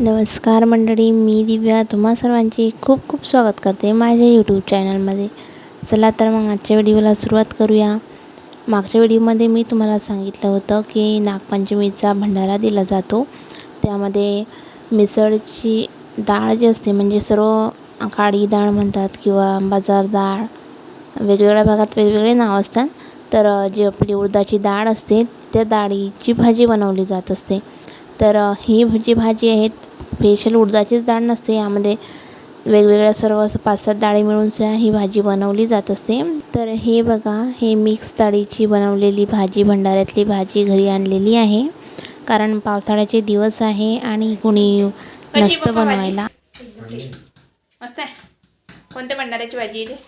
नमस्कार मंडळी मी दिव्या. तुम्हा सर्वांचे खूप खूप स्वागत करते माझ्या यूट्यूब चॅनलमध्ये चला तर मग आजच्या व्हिडिओला सुरुवात करूया. मागच्या व्हिडिओमध्ये मी तुम्हाला सांगितलं होतं की नागपंचमीचा भंडारा दिला जातो. त्यामध्ये मिसळची डाळ जी असते म्हणजे सर्व काळी डाळ म्हणतात किंवा बाजार डाळ वेगवेगळ्या भागात वेगवेगळे नाव असतात. तर जी आपली उडदाची डाळ असते त्या डाळीची भाजी बनवली जात असते. तर ही जी भाजी आहे स्पेशल उडदाचीच डाळ नसते. यामध्ये वेगवेगळ्या सर्व असं पाच सात डाळी मिळून सुद्धा ही भाजी बनवली जात असते. तर हे बघा हे मिक्स डाळीची बनवलेली भाजी भंडाऱ्यातली भाजी घरी आणलेली आहे. कारण पावसाळ्याचे दिवस आहे आणि कुणी नसतं बनवायला. मस्त आहे. कोणत्या भंडाऱ्याची भाजी आहे ते?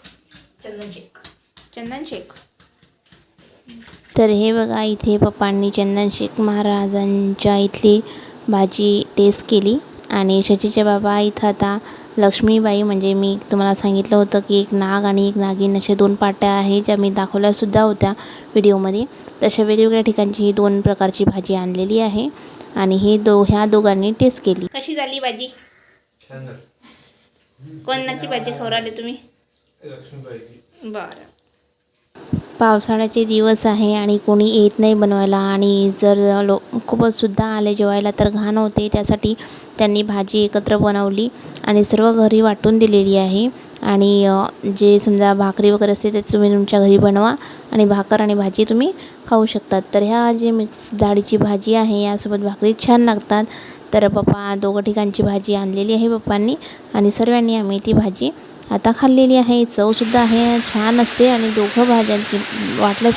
चंदन शेक चंदन शेक तर हे बघा इथे पप्पांनी चंदन शेख महाराजांच्या इथली भाजी टेस्ट केली. आणि शचीचे बाबा इथं आता लक्ष्मीबाई म्हणजे मी तुम्हाला सांगितलं होतं की एक नाग आणि एक नागिन असे दोन पाट्या आहे ज्या मी दाखवल्यासुद्धा होत्या व्हिडिओमध्ये. तशा वेगवेगळ्या ठिकाणची ही दोन प्रकारची भाजी आणलेली आहे आणि ही दो ह्या दोघांनी टेस्ट केली. कशी झाली भाजी? कोणाची भाजी खवराले तुम्ही? बरं. पावसाळ्याचे दिवस आहे आणि कोणी येत नाही बनवायला आणि जर लो खूपच सुद्धा आले जेवायला तर घाण होते त्यासाठी त्यांनी भाजी एकत्र बनवली आणि सर्व घरी वाटून दिलेली आहे. आणि जे समजा भाकरी वगैरे असते ते तुम्ही तुमच्या घरी बनवा आणि भाकर आणि भाजी तुम्ही खाऊ शकतात. तर ह्या जी मिक्स डाळीची भाजी आहे यासोबत भाकरी छान लागतात. तर पप्पा दोघं ठिकाणची भाजी आणलेली आहे पप्पांनी आणि सर्वांनी आम्ही ती भाजी आता खाल्लेली आहे चवसुद्धा आहे छान असते आणि दोघं भाज्यांची वाटलंच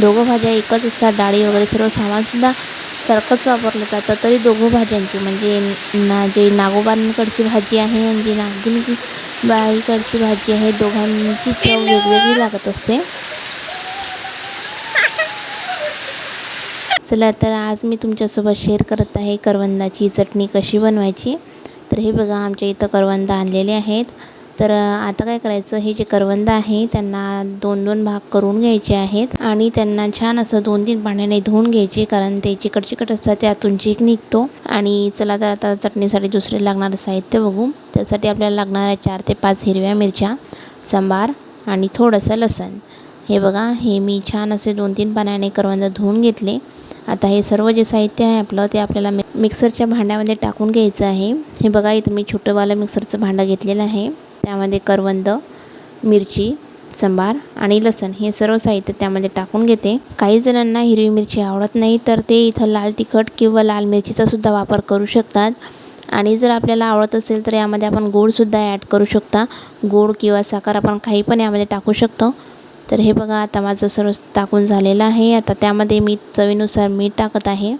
दोघं भाज्या एकच असतात डाळी वगैरे सर्व सामानसुद्धा सारखंच वापरलं जातं. तरी दोघं भाज्यांची म्हणजे ना जे नागोबांकडची भाजी आहे आणि जी नागिन बाईकडची भाजी आहे दोघांची चव वेगवेगळी लागत असते. चला तर आज मी तुमच्यासोबत शेअर करत आहे करवंदाची चटणी कशी बनवायची. तर हे बघा आमच्या इथं करवंद आणलेले आहेत. तर आता काय करायचं हे जे करवंद आहे त्यांना दोन दोन भाग करून घ्यायचे आहेत आणि त्यांना छान असं दोन तीन पाण्याने धुवून घ्यायचे कारण ते चिकट चिकट असतात त्यातून चीक निघतो आणि चला तर आता चटणीसाठी दुसरे लागणारं साहित्य बघू. त्यासाठी आपल्याला लागणार आहे चार ते पाच हिरव्या मिरच्या सांबार आणि थोडंसं लसण. हे बघा हे मी छान असे दोन तीन पाण्याने करवंद धुवून घेतले. आता हे सर्व जे साहित्य आहे आपलं ते आपल्याला मिक्सरच्या भांड्यामध्ये टाकून घ्यायचं आहे. हे बघा इथं मी छोटंवालं मिक्सरचं भांडं घेतलेलं आहे. त्यामध्ये करवंद मिरची सांबार आणि लसण हे सर्व साहित्य त्यामध्ये टाकून घेते. काही जणांना हिरवी मिरची आवडत नाही तर ते इथं लाल तिखट किंवा लाल मिरचीचा सुद्धा वापर करू शकतात. आणि जर आपल्याला आवडत असेल तर यामध्ये आपण गोडसुद्धा ॲड करू शकता. गोड किंवा साखर आपण काही पण यामध्ये टाकू शकतो. तर हे बघा आता माझं सर्व टाकून झालेलं आहे. आता त्यामध्ये मी चवीनुसार मीठ टाकत आहे.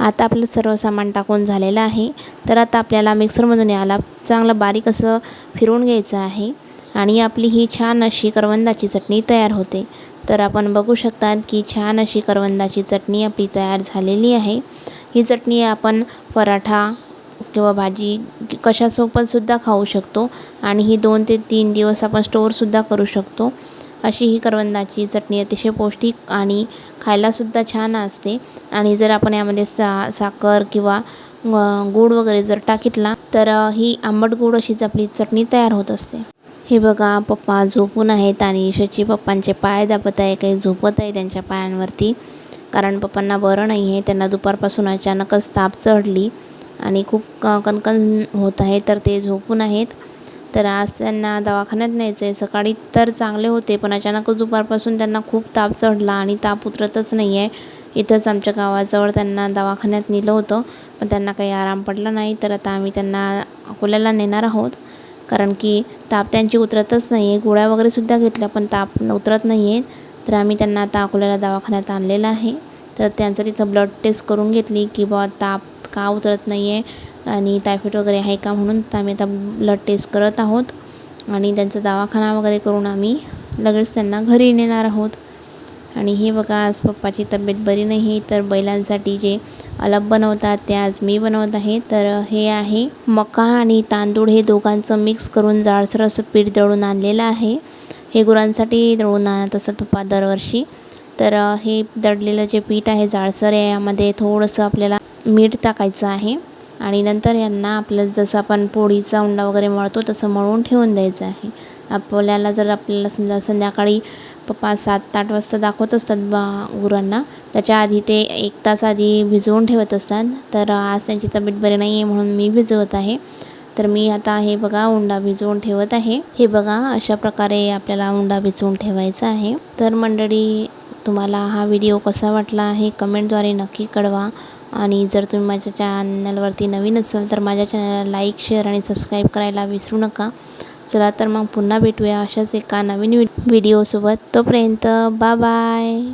आता आपलं सर्व सामान टाकून झालेलं आहे. तर आता आपल्याला मिक्सरमधून याला चांगलं बारीक असं फिरवून घ्यायचं आहे. आणि आपली ही छान अशी करवंदाची चटणी तयार होते. तर आपण बघू शकतात की छान अशी करवंदाची चटणी आपली तयार झालेली आहे. ही चटणी आपण पराठा किंवा भाजी कशासोबतसुद्धा खाऊ शकतो. आणि ही दोन ते तीन दिवस आपण स्टोअरसुद्धा करू शकतो. अशी ही करवंदाची चटणी अतिशय पौष्टिक आणि खायलासुद्धा छान असते. आणि जर आपण यामध्ये सा साखर किंवा गूळ वगैरे जर टाकितला तर ही आंबट गोड अशीच आपली चटणी तयार होत असते. हे बघा पप्पा झोपून आहेत आणि शची पप्पांचे पाय दाबत आहे काही झोपत आहे त्यांच्या पायांवरती. कारण पप्पांना बरं नाही आहे त्यांना दुपारपासून अचानकच ताप चढली आणि खूप क कणकण होत आहे तर ते झोपून आहेत. तर आज त्यांना दवाखान्यात न्यायचं आहे सकाळी तर चांगले होते पण अचानकच दुपारपासून त्यांना खूप ताप चढला आणि ताप उतरतच नाही आहे इथंच आमच्या गावाजवळ त्यांना दवाखान्यात नेलं होतं पण त्यांना काही आराम पडला नाही. तर आता आम्ही त्यांना अकोल्याला नेणार आहोत कारण की ताप त्यांची उतरतच नाही आहे गोळ्या वगैरेसुद्धा घेतल्या पण ताप उतरत नाही आहेत तर आम्ही त्यांना आता अकोल्याला दवाखान्यात आणलेलं आहे. तर त्यांचं तिथं ब्लड टेस्ट करून घेतली की बुवा ताप का उतरत नाही आहे आणि टायफॉईड वगैरे आहे का म्हणून तर आम्ही आता ब्लड टेस्ट करत आहोत. आणि त्यांचा दवाखाना वगैरे करून आम्ही लगेच त्यांना घरी नेणार आहोत. आणि हे बघा आज पप्पाची तब्येत बरी नाही तर बैलांसाठी जे अलग बनवतात ते आज मी बनवत आहे. तर हे आहे मका आणि तांदूळ हे दोघांचं मिक्स करून जाडसर असं पीठ दळून आणलेलं आहे. हे गुरांसाठी दळून आणत असतात पप्पा दरवर्षी. तर हे दळलेलं जे पीठ आहे जाडसर यामध्ये थोडंसं आपल्याला मीठ टाकायचं आहे. आणि नंतर यांना आपलं जसं आपण पोळीचा उंडा वगैरे मळतो तसं मळून ठेवून द्यायचं आहे. आपल्याला जर आपल्याला समजा संध्याकाळी पप्पा सात आठ वाजता दाखवत असतात बा गुरांना त्याच्या आधी ते एक तास आधी भिजवून ठेवत असतात. तर आज त्यांची तब्येत बरी नाही आहे म्हणून मी भिजवत आहे. तर मी आता हे बघा उंडा भिजवून ठेवत आहे. हे बघा अशा प्रकारे आपल्याला उंडा भिजवून ठेवायचा आहे. तर मंडळी तुम्हाला हा व्हिडिओ कसा वाटला हे कमेंटद्वारे नक्की कळवा. आणि जर तुम्ही माझ्या चॅनलवरती नवीन असाल तर माझ्या चॅनलला लाईक शेअर आणि सबस्क्राईब करायला विसरू नका. चला तर मग पुन्हा भेटूया अशाच एका नवीन व्हिडिओसोबत. तोपर्यंत बा बाय.